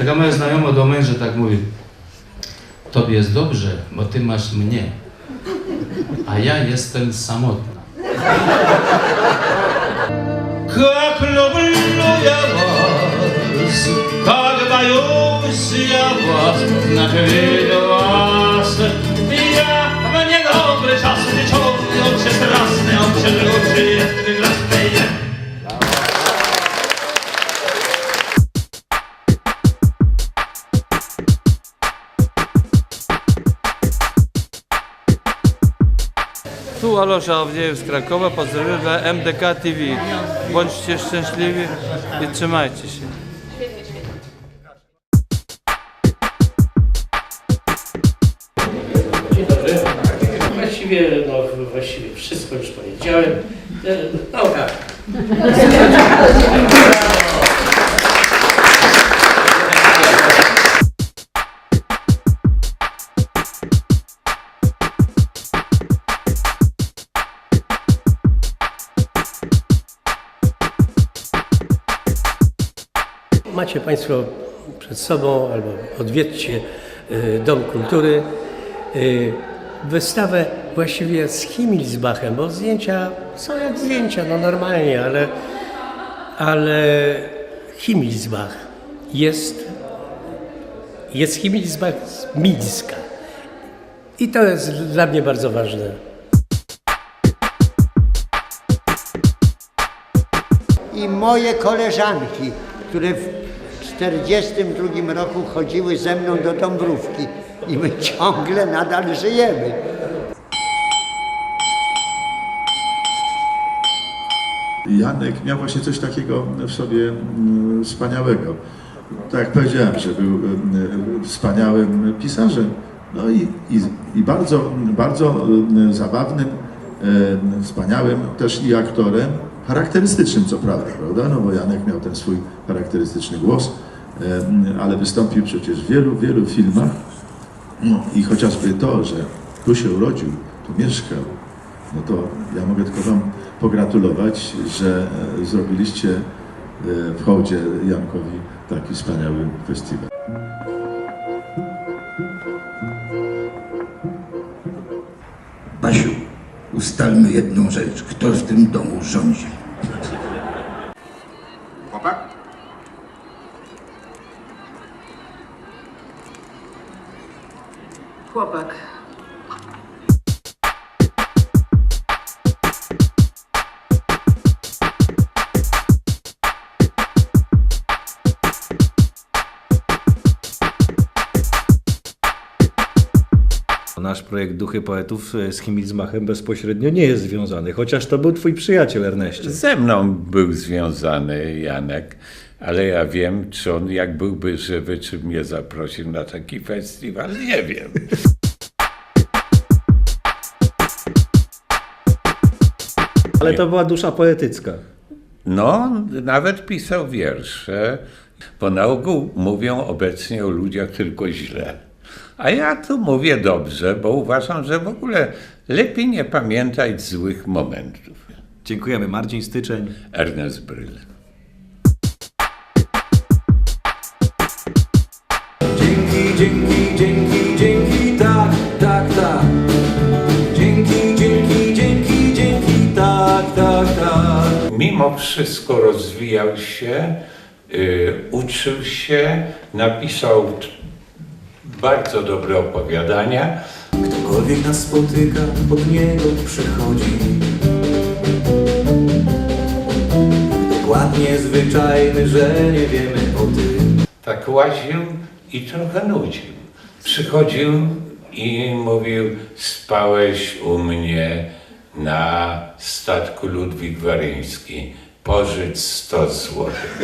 Taka moja znajoma do męża tak mówi, tobie jest dobrze, bo ty masz mnie, a ja jestem samotna. Как люблю я вас, как боюсь я вас, знать видел вас. Я в недобрый час, вечерний, он все страстный, он все Tu Alosza Awdziejew z Krakowa, pozdrawiam dla MDK TV. Bądźcie szczęśliwi i trzymajcie się. Właściwie, no, właściwie wszystko już powiedziałem. E, No tak. Macie Państwo przed sobą albo odwiedźcie y, Dom Kultury. y, Wystawę właściwie z Himmelsbachem, bo zdjęcia są jak zdjęcia, no normalnie, ale, ale Himmelsbach jest, jest Himmelsbach z Mińska. I to jest dla mnie bardzo ważne. i moje koleżanki, które 1942 roku chodziły ze mną do Dąbrówki i my ciągle nadal żyjemy. Janek miał właśnie coś takiego w sobie mm, wspaniałego. Tak jak powiedziałem, że był mm, wspaniałym pisarzem, no i, i, i bardzo, bardzo mm, zabawnym, wspaniałym też i aktorem, charakterystycznym co prawda, prawda? No bo Janek miał ten swój charakterystyczny głos, ale wystąpił przecież w wielu, wielu filmach no, i chociażby to, że tu się urodził, tu mieszkał, no to ja mogę tylko Wam pogratulować, że e, zrobiliście e, w hołdzie Jankowi taki wspaniały festiwal. Basiu, ustalmy jedną rzecz. Kto w tym domu rządzi? Chłopak. Nasz projekt Duchy Poetów e, z Himmelsbachem bezpośrednio nie jest związany, chociaż to był twój przyjaciel Erneście. Ze mną był związany Janek, ale ja wiem, czy on jak byłby żywy, czy mnie zaprosił na taki festiwal, nie wiem. Ale to była dusza poetycka. No, nawet pisał wiersze, bo na ogół mówią obecnie o ludziach tylko źle. A ja tu mówię dobrze, bo uważam, że w ogóle lepiej nie pamiętać złych momentów. Dziękujemy. Marcin Styczeń. Ernest Bryl. Dzięki, dzięki, dzięki, tak, tak, tak. Dzięki, dzięki, dzięki, dzięki, tak, tak, tak. Mimo wszystko rozwijał się, y, uczył się, napisał bardzo dobre opowiadania. Ktokolwiek nas spotyka, pod niego przechodzi. Dokładnie zwyczajny, że nie wiemy o tym. Tak łaził i trochę nudził. Przychodził i mówił, spałeś u mnie na statku Ludwik Waryński. Pożycz 100 złotych.